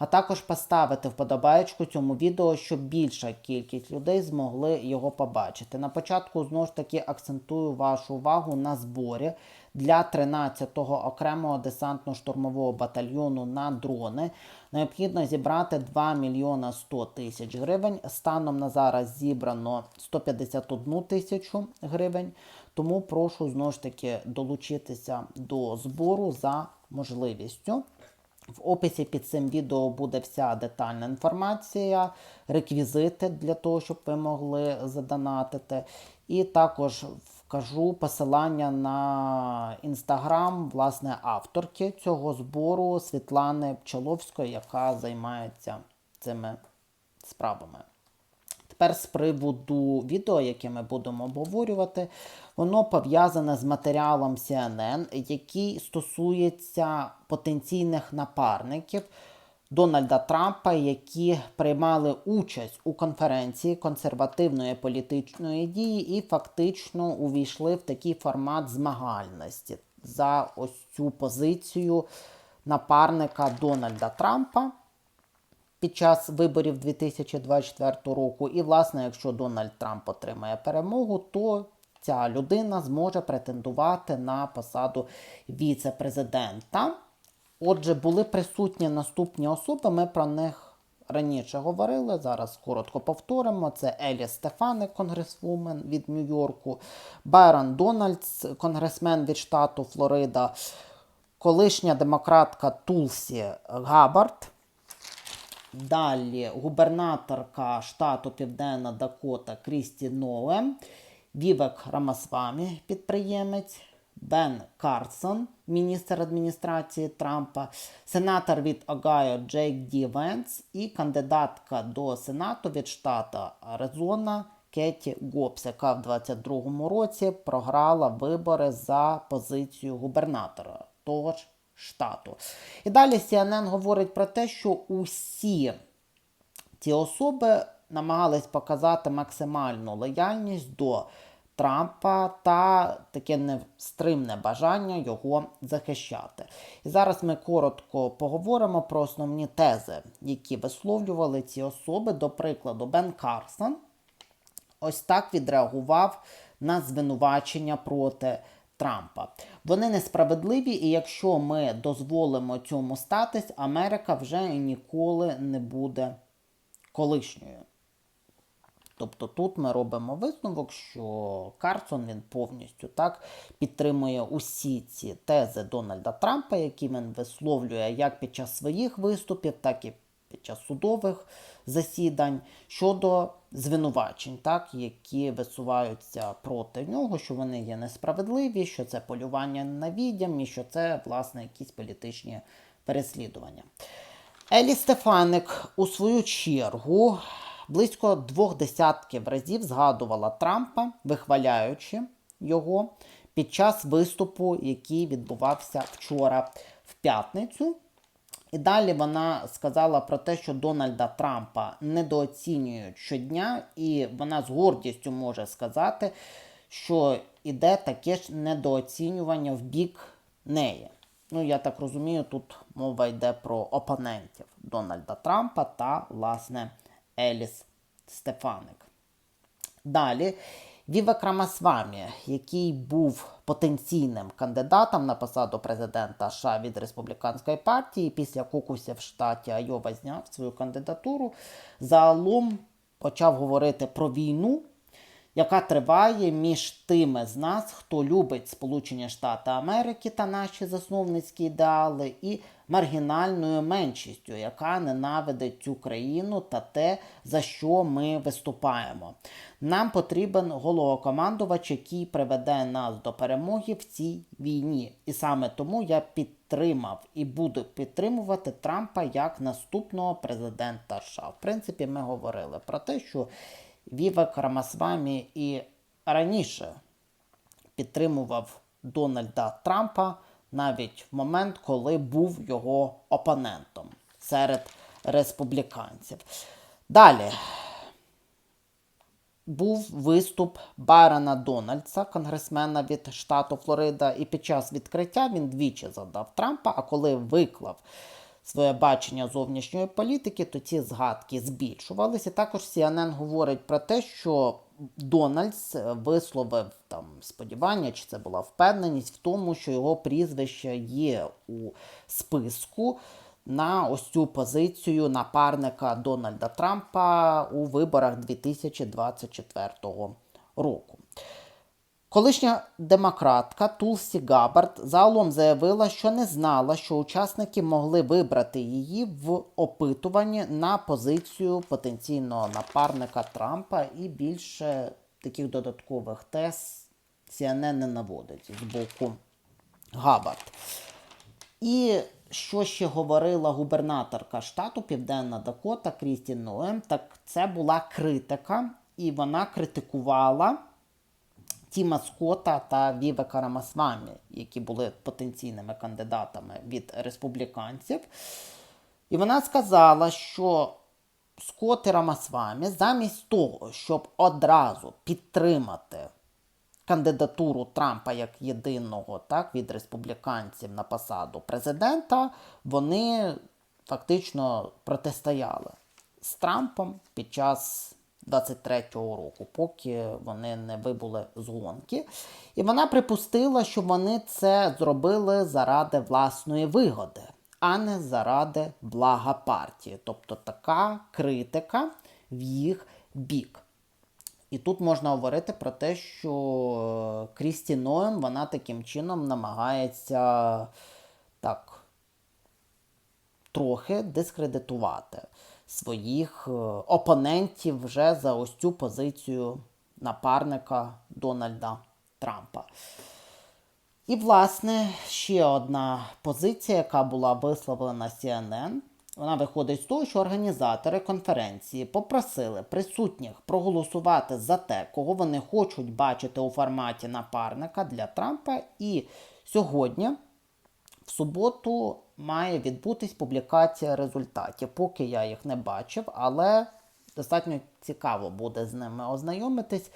а також поставити вподобаєчку цьому відео, щоб більша кількість людей змогли його побачити. На початку знову ж таки акцентую вашу увагу на зборі для 13-го окремого десантно-штурмового батальйону на дрони. Необхідно зібрати 2 мільйона 100 тисяч гривень. Станом на зараз зібрано 151 тисячу гривень. Тому прошу знову ж таки долучитися до збору за можливістю. В описі під цим відео буде вся детальна інформація, реквізити для того, щоб ви могли задонатити. І також вкажу посилання на інстаграм власне авторки цього збору Світлани Пчоловської, яка займається цими справами. Тепер з приводу відео, яке ми будемо обговорювати, воно пов'язане з матеріалом CNN, який стосується потенційних напарників Дональда Трампа, які приймали участь у конференції консервативної політичної дії і фактично увійшли в такий формат змагальності за ось цю позицію напарника Дональда Трампа під час виборів 2024 року. І, власне, якщо Дональд Трамп отримає перемогу, то ця людина зможе претендувати на посаду віце-президента. Отже, були присутні наступні особи. Ми про них раніше говорили. Зараз коротко повторимо. Це Елі Стефаник, конгресвумен від Нью-Йорку, Байрон Дональдс, конгресмен від штату Флорида, колишня демократка Тулсі Габард. Далі губернаторка штату Південна Дакота Крісті Ноуем, Вівек Рамасвамі, підприємець, Бен Карсон, міністр адміністрації Трампа, сенатор від Огайо Джейк Ді Венс і кандидатка до Сенату від штату Аризона Кеті Гопс, яка в 2022 році програла вибори за позицію губернатора. Того ж штату. І далі CNN говорить про те, що усі ці особи намагались показати максимальну лояльність до Трампа та таке невстримне бажання його захищати. І зараз ми коротко поговоримо про основні тези, які висловлювали ці особи. До прикладу, Бен Карсон ось так відреагував на звинувачення проти Трампа. Вони несправедливі, і якщо ми дозволимо цьому статись, Америка вже ніколи не буде колишньою. Тобто тут ми робимо висновок, що Карсон він повністю так підтримує усі ці тези Дональда Трампа, які він висловлює як під час своїх виступів, так і під час судових засідань щодо звинувачень, так, які висуваються проти нього, що вони є несправедливі, що це полювання на відьям і що це, власне, якісь політичні переслідування. Елі Стефаник у свою чергу близько двох десятків разів згадувала Трампа, вихваляючи його під час виступу, який відбувався вчора в п'ятницю. І далі вона сказала про те, що Дональда Трампа недооцінюють щодня, і вона з гордістю може сказати, що іде таке ж недооцінювання в бік неї. Ну, я так розумію, тут мова йде про опонентів Дональда Трампа та, власне, Еліс Стефаник. Далі Вівек Крамасвамі, який був потенційним кандидатом на посаду президента США від республіканської партії, після кукуся в штаті Айова зняв свою кандидатуру, загалом почав говорити про війну, яка триває між тими з нас, хто любить Сполучені Штати Америки та наші засновницькі ідеали, і маргінальною меншістю, яка ненавидить цю країну та те, за що ми виступаємо. Нам потрібен головокомандувач, який приведе нас до перемоги в цій війні. І саме тому я підтримав і буду підтримувати Трампа як наступного президента США. В принципі, ми говорили про те, що Вівек Рамасвамі і раніше підтримував Дональда Трампа навіть в момент, коли був його опонентом серед республіканців. Далі. був виступ Барона Дональдса, конгресмена від штату Флорида, і під час відкриття він двічі задав Трампа. А коли виклав своє бачення зовнішньої політики, то ці згадки збільшувалися. Також CNN говорить про те, що Дональдс висловив там сподівання, чи це була впевненість в тому, що його прізвище є у списку на ось цю позицію напарника Дональда Трампа у виборах 2024 року. Колишня демократка Тулсі Габард загалом заявила, що не знала, що учасники могли вибрати її в опитуванні на позицію потенційного напарника Трампа, і більше таких додаткових тез CNN не наводить з боку Габард. І що ще говорила губернаторка штату Південна Дакота Крістін Ноем, так це була критика, і вона критикувала Тіма Скотта та Вівека Рамасвамі, які були потенційними кандидатами від республіканців. І вона сказала, що Скотт і Рамасвамі замість того, щоб одразу підтримати кандидатуру Трампа як єдиного так, від республіканців на посаду президента, вони фактично протистояли з Трампом під час 23-го року, поки вони не вибули з гонки. І вона припустила, що вони це зробили заради власної вигоди, а не заради блага партії. Тобто така критика в їх бік. І тут можна говорити про те, що Крісті Ноем вона таким чином намагається так трохи дискредитувати своїх е, опонентів вже за ось цю позицію напарника Дональда Трампа. І, власне, ще одна позиція, яка була висловлена CNN, вона виходить з того, що організатори конференції попросили присутніх проголосувати за те, кого вони хочуть бачити у форматі напарника для Трампа. І сьогодні, в суботу, має відбутись публікація результатів. Поки я їх не бачив, але достатньо цікаво буде з ними ознайомитись.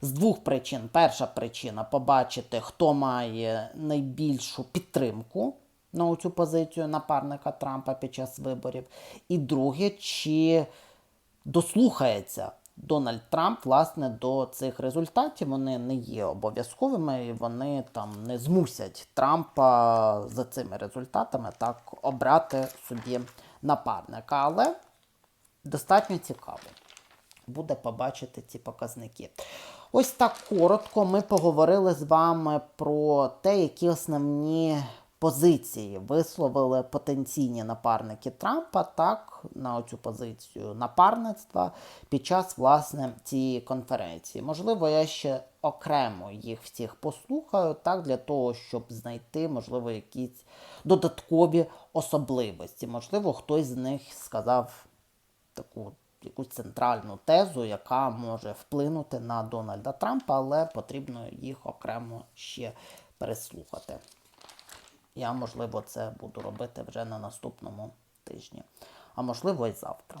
З двох причин. Перша причина побачити, хто має найбільшу підтримку на цю позицію напарника Трампа під час виборів. І друге, чи дослухається Дональд Трамп власне до цих результатів. Вони не є обов'язковими, і вони там не змусять Трампа за цими результатами так обрати собі напарника. Але достатньо цікаво буде побачити ці показники. Ось так коротко ми поговорили з вами про те, які основні позиції висловили потенційні напарники Трампа так на цю позицію напарництва під час власне цієї конференції. Можливо, я ще окремо їх всіх послухаю, так для того, щоб знайти, можливо, якісь додаткові особливості. Можливо, хтось з них сказав таку. Якусь центральну тезу, яка може вплинути на Дональда Трампа, але потрібно їх окремо ще переслухати. Я, можливо, це буду робити вже на наступному тижні, а можливо, і завтра.